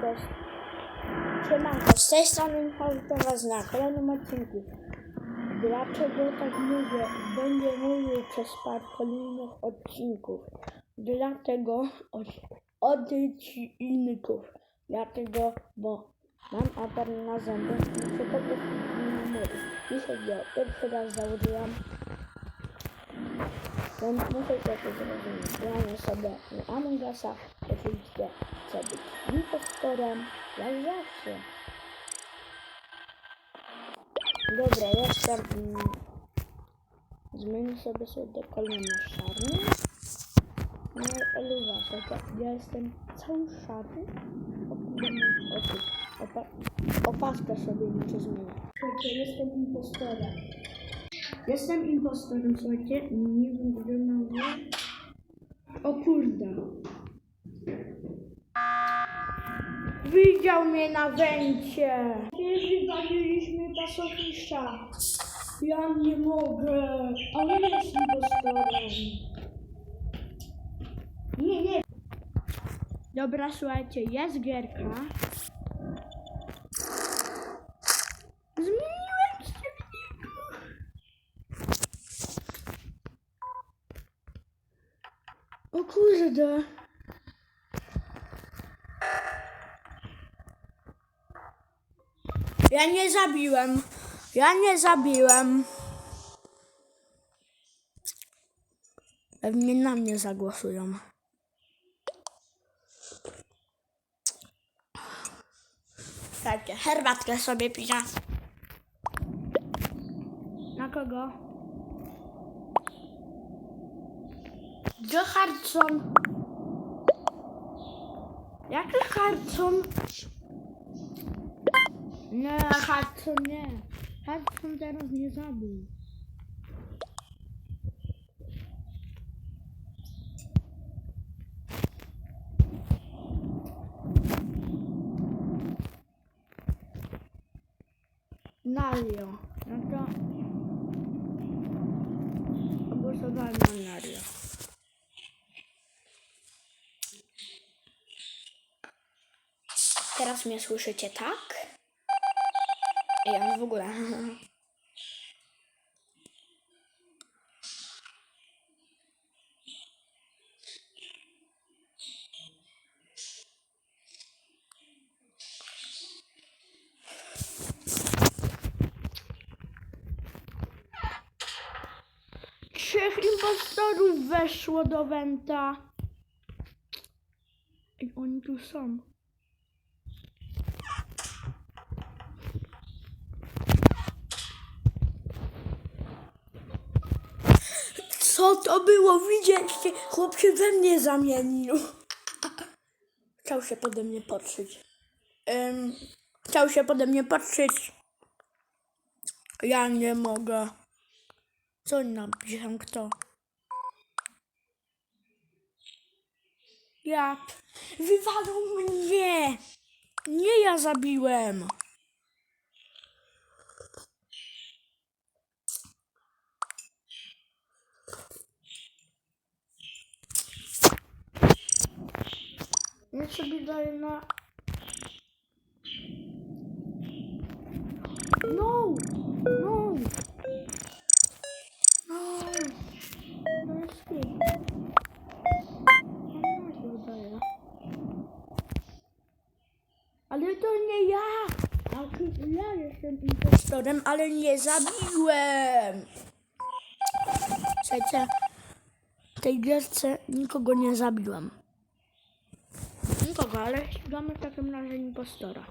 Cześć. Siemanko, z tej strony witam was na kolejnym odcinku. Dlaczego tak mówię? Będę mówił przez parę kolejnych odcinków. Dlatego od odcinków. Dlatego, bo mam apar na zęby i muszę po prostu nie mówić. Dzisiaj go pierwszy raz założyłam. Więc muszę to zrozumieć. Gramy sobie Among Usa. Oczywiście chcę być impostorem, jak zawsze. Dobra, jestem... Mm, zmienię sobie sobie kolor na szarny. No ale uważaj, ja jestem cały oczy. Opa opaskę sobie muszę zmienić. Słuchajcie, jestem impostorem. Jestem impostorem, słuchajcie. Nie wiem, gdzie mam. O kurde. Widział mnie na węcie. Nie wywaliliśmy pasowisza. Ja nie mogę. Ale jest impostorem. Nie, nie. Dobra, słuchajcie, jest gierka. Zmieniłem się w niego. O kurde. Ja nie zabiłem. Ja nie zabiłem. Pewnie na mnie zagłosują. Takie, herbatkę sobie piję. Na kogo? Gdzie Hudson? Jaki Hudson? Nie, Hudson nie. Hudson teraz nie zabił. Nario. No to... Głosowałem na Nario. Teraz mnie słyszycie, tak? Ja w ogóle. Trzech impostorów weszło do Wenta. Oni tu są. Co to było? Widzieliście? Chłop się we mnie zamienił. Chciał się pode mnie patrzeć. Ym, chciał się pode mnie patrzeć. Ja nie mogę. Co napiszą? Kto? Ja. Wywalą mnie. Nie ja zabiłem. Ja sobie daję na... No! No! No! No jest. Ale to nie ja! Znaczy, Ja jestem impostorem, ale nie zabiłem! Słuchajcie, w tej gierce nikogo nie zabiłem. Ale ścigamy w takim razie impostora.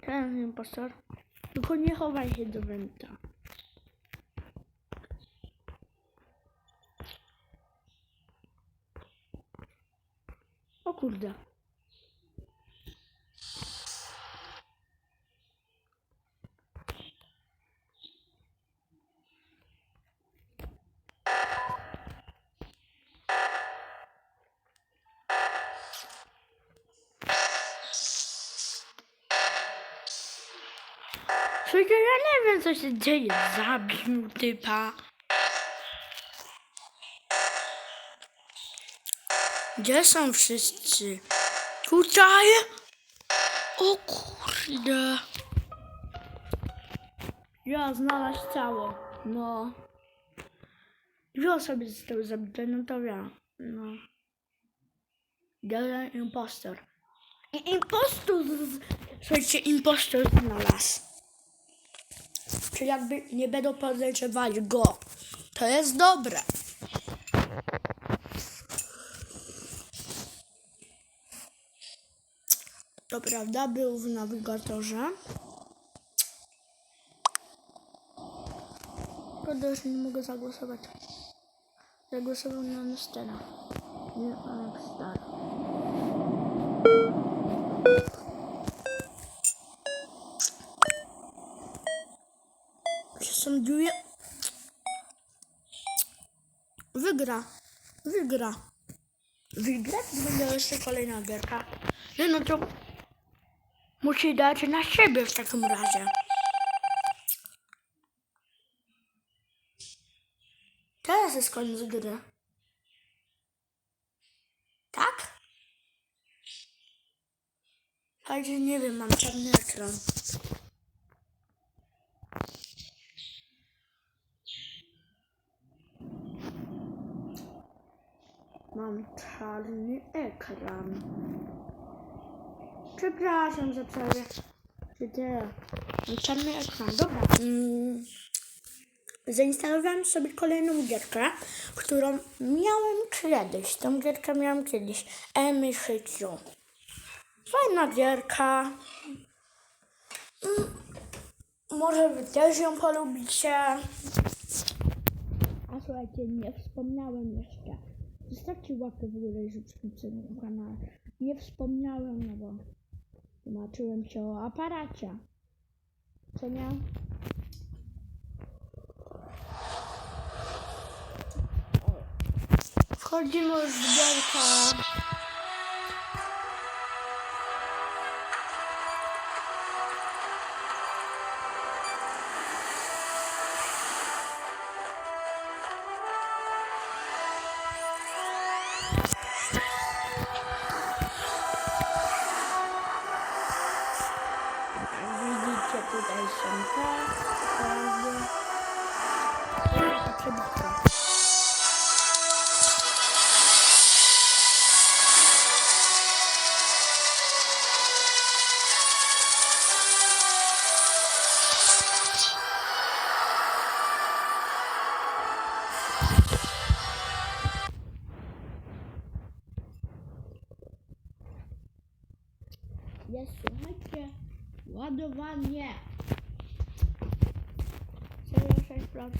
Ten impostor. Tylko nie chowaj się do węta. O kurde. Słuchajcie, ja nie wiem co się dzieje. Zabił typa. Gdzie są wszyscy? Tutaj? O kurde. Ja znalazł ciało. No. Dwie osoby zostały zabite, no to ja. No. Jeden impostor. I impostor! Słuchajcie, impostor znalazł. Czy jakby nie będą podejrzewali go. To jest dobre. To prawda, był w nawigatorze. Szkoda, że nie mogę zagłosować. Zagłosował na Nestera. Nie na Nextara. Czy są dwie? Wygra. Wygra. Wygra? To będzie jeszcze kolejna gierka. Nie no to musi dać na siebie w takim razie. Teraz jest koniec gry. Tak? Także nie wiem, mam czarny ekran. Mam czarny ekran. Przepraszam za przerwę. Czarny ekran. Dobra. Mm. Zainstalowałem sobie kolejną gierkę, którą miałem kiedyś. Tą gierkę miałem kiedyś. Emy Szyciu. Fajna gierka. Mm. Może wy też ją polubicie. A słuchajcie, nie wspomniałem jeszcze. Zostawcie łapkę w górę i subskrypcję na kanale. Nie wspomniałem, no bo tłumaczyłem się o aparacie. Co nie? Wchodzimy już w gierkę. Jest, słuchajcie, ładowanie. 0,6%.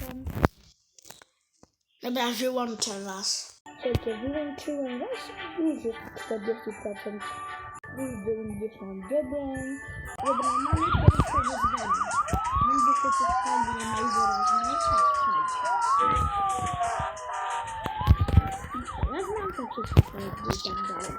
Dobra, wyłączę was. Słuchajcie, wyłączyłem was już jest 40%. Już 99. Dobra, mamy pierwsze wyzwanie. Będzie się to spaliło najwyraźniej. Słuchajcie. Ja znam to wszystko, i tak dalej.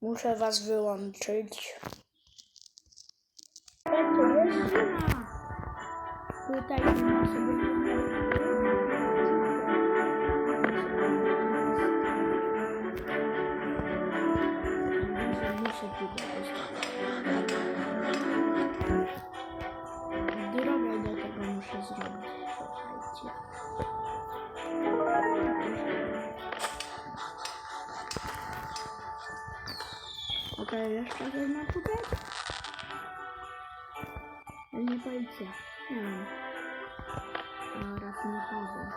Muszę was wyłączyć. Tutaj ma sobie... Okej, jeszcze coś ma tutaj? Nie policja. Nie wiem. A, rafinkowy.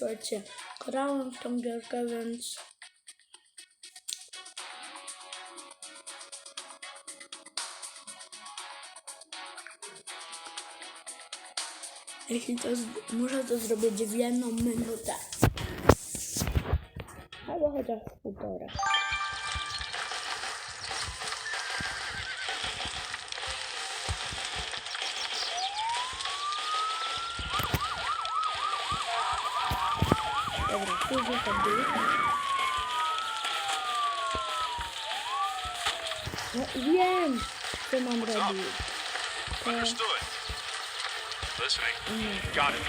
Słuchajcie. Grałem w tą gierkę, więc... Jeśli to muszę to zrobić w jedną minutę. Albo chociaż półtora. Dobra, później to był. No wiem, co mam robić. To Understood. Listening. nie, Got it.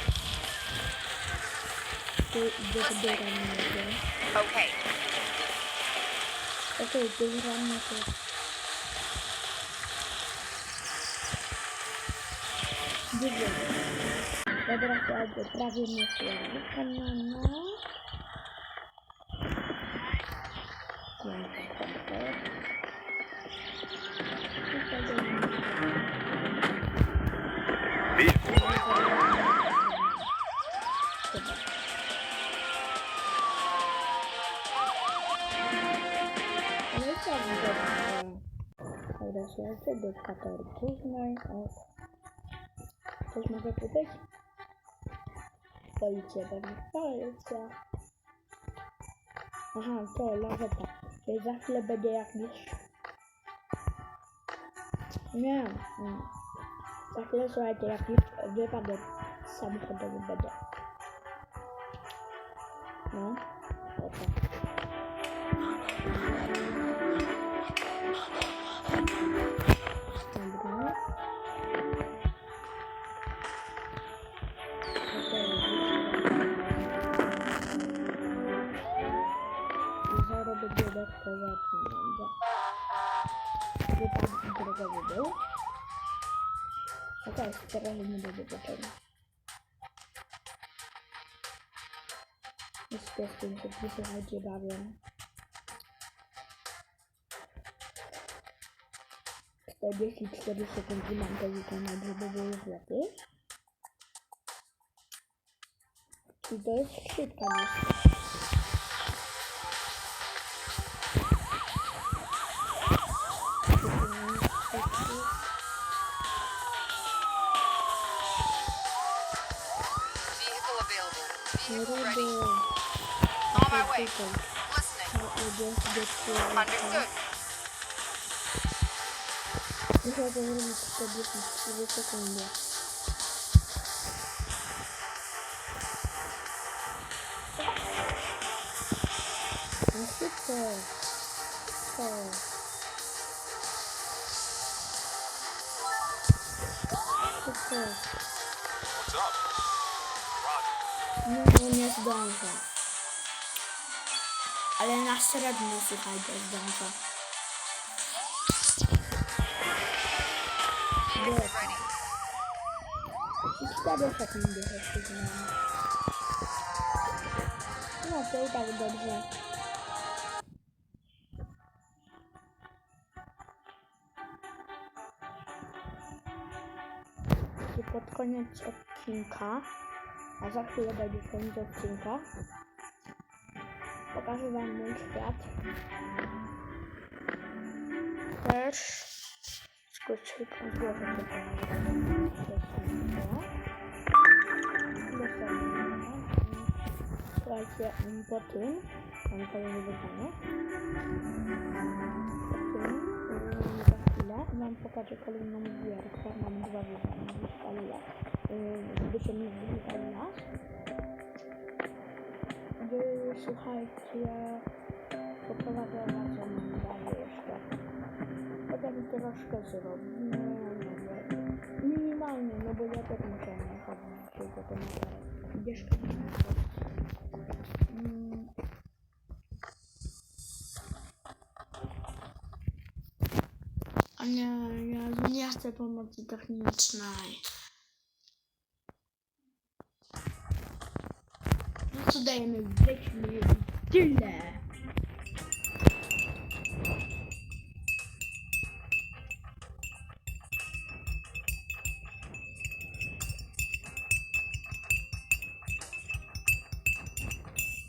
to dobieram mnie. Okay. Okej, dobieram mnie to. Dobra. Dobra, to jakby prawie nie słyszę. No, Słuchajcie, do i o. Coś mogę być? Policja pewnie. Policja. Aha, to laweta. Czyli za chwilę będzie jakiś... Nie. nie. Za chwilę, słuchajcie, jakiś wypadek samochodowy będzie. No. Oto. Dobra. Wypadek drogowy był. Okej, teraz nie będzie potrzebny. Jest to z tym, że słuchajcie, bawię. 44 sekundy mam to wykonać, żeby było lepiej. I to jest szybka myśl. On my way. tutaj. Listening. Robię do Understood. Muszę to zrobić 44 sekundy. No super. To. Super. What's up? Roger. No, no nie zdążę. Ale na średnio, słuchajcie, zdążę. 4 sekundy jeszcze. No to i tak dobrze. I pod koniec odcinka, a za chwilę będzie koniec odcinka, pokażę wam mój świat. też skoczyłam złożę to Słuchajcie, po tym mam kolejne wyzwanie. Po tym wam pokażę kolejną gierkę. Mam dwa wyzwania, wyspali las. Słuchajcie, poprowadzę was dalej jeszcze. Potem troszkę zrobimy, no, minimalnie, no bo ja też muszę chodzić do tego Idziesz Mm. A nie, ja nie chcę pomocy technicznej. No co dajemy, weźmy i tyle.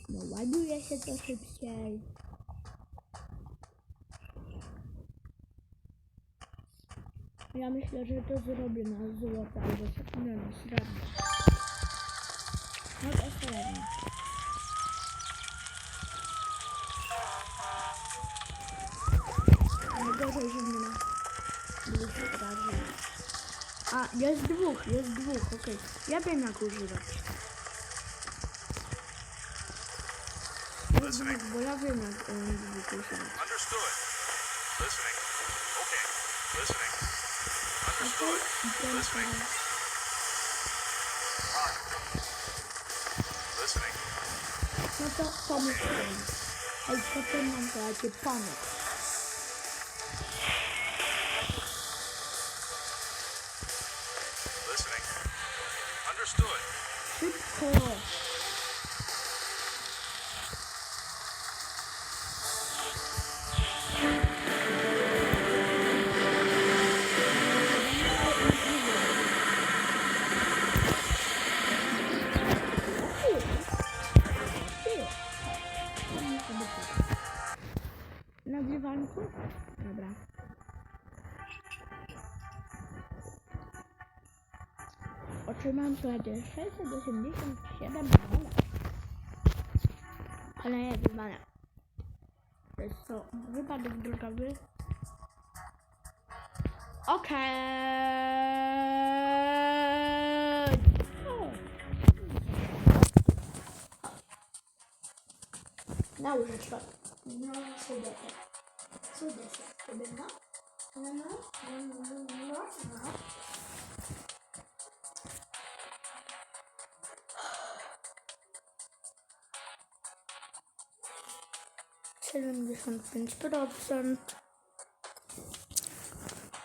No ładuje się to szybciej. Ja myślę, że to zrobię na złoto albo co- nie no, to srebrno. Najgorzej, że nie ma dwóch razy. A, jest dwóch, jest dwóch, okej. Ja wiem jak używać. Dwóch, bo ja wiem jak um, dwóch używać. Understood. Listening. Okay. Listening. Understood. Listening. Roger. Listening. No to ten. Ej, potem nam dajcie pomysł. Słuchajcie 687 dolarów. Ale nie wyzwania. To jest to wypadek drogowy. Okej. O. Na łyżeczkę. No, sobie. Sobie, sobie, no. No, no, no, no, no, no. Siedemdziesiąt pięć procent.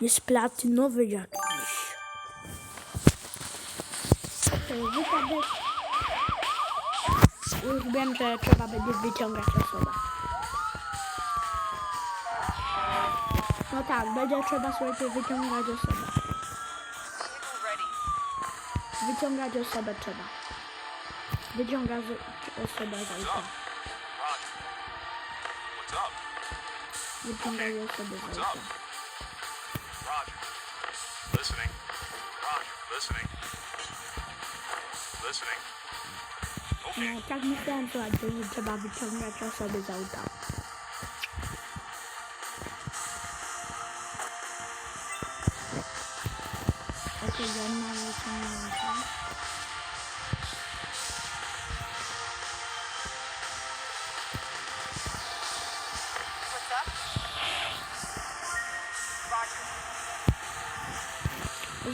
Jest platynowy jakiś. Wypadek. Już wiem, że trzeba będzie wyciągać osobę. No tak, będzie trzeba słuchajcie wyciągać osobę. Wyciągać osobę trzeba. Wyciąga z- osobę z Wyciągać osobę z What's auta. up? Roger. Listening. Roger. Listening. Listening. Okay. No tak myślałem że trzeba wyciągać osoby z auta.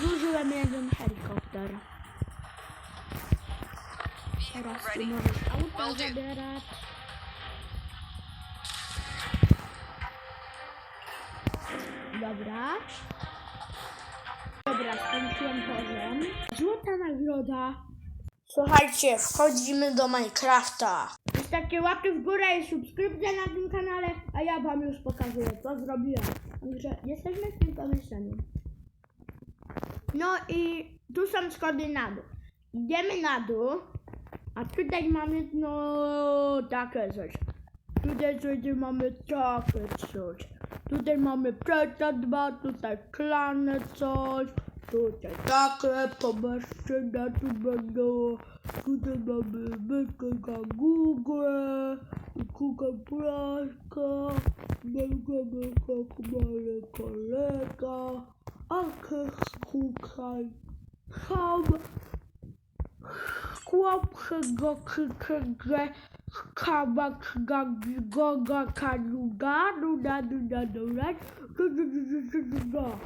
Zużyłem jeden helikopter. Teraz ready. możesz do. zabierać. Dobra. Dobra, skończyłem poziom. Złota nagroda. Słuchajcie, wchodzimy do Minecrafta. Zostawcie łapki w górę i subskrypcję na tym kanale, a ja wam już pokazuję, co zrobiłem. Także jesteśmy w tym pomieszczeniu. No i tu są schody na dół. Idziemy na dół, a tutaj mamy no takie coś. Tutaj słuchajcie mamy takie coś. Tutaj mamy przeca dwa, tutaj szklane coś. Tutaj takie pomieszczenia tu będą. Tutaj mamy myszkę Google. I kukę plaszka. Myszkę myszkę chmary kolega. A kukaj. Ham. Chłopcy go krzyczy, że kabak gagi goga kanuga, nuda nuda nuda, nuda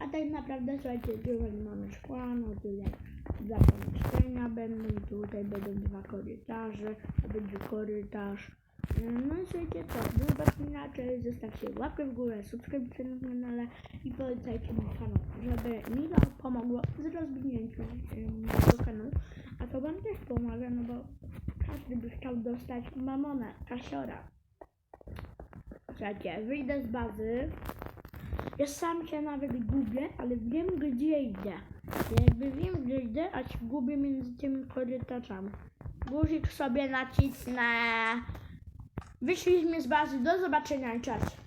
A tak naprawdę słuchajcie, tutaj mamy szklano, tutaj dwa pomieszczenia będą, tutaj będą dwa korytarze, będzie korytarz. No i słuchajcie co, do zobaczenia, zostawcie łapkę w górę, subskrypcję na kanale i polecajcie mój kanał, żeby mi to pomogło z rozwinięciu em, mojego kanału, a to wam też pomaga, no bo każdy by chciał dostać mamonę, kasiora. Słuchajcie, wyjdę z bazy, ja sam się nawet gubię, ale wiem gdzie idę. Jakby wiem gdzie idę, a się gubię między tymi korytarzami. Guzik sobie nacisnę. Wyszliśmy z bazy, do zobaczenia, cześć.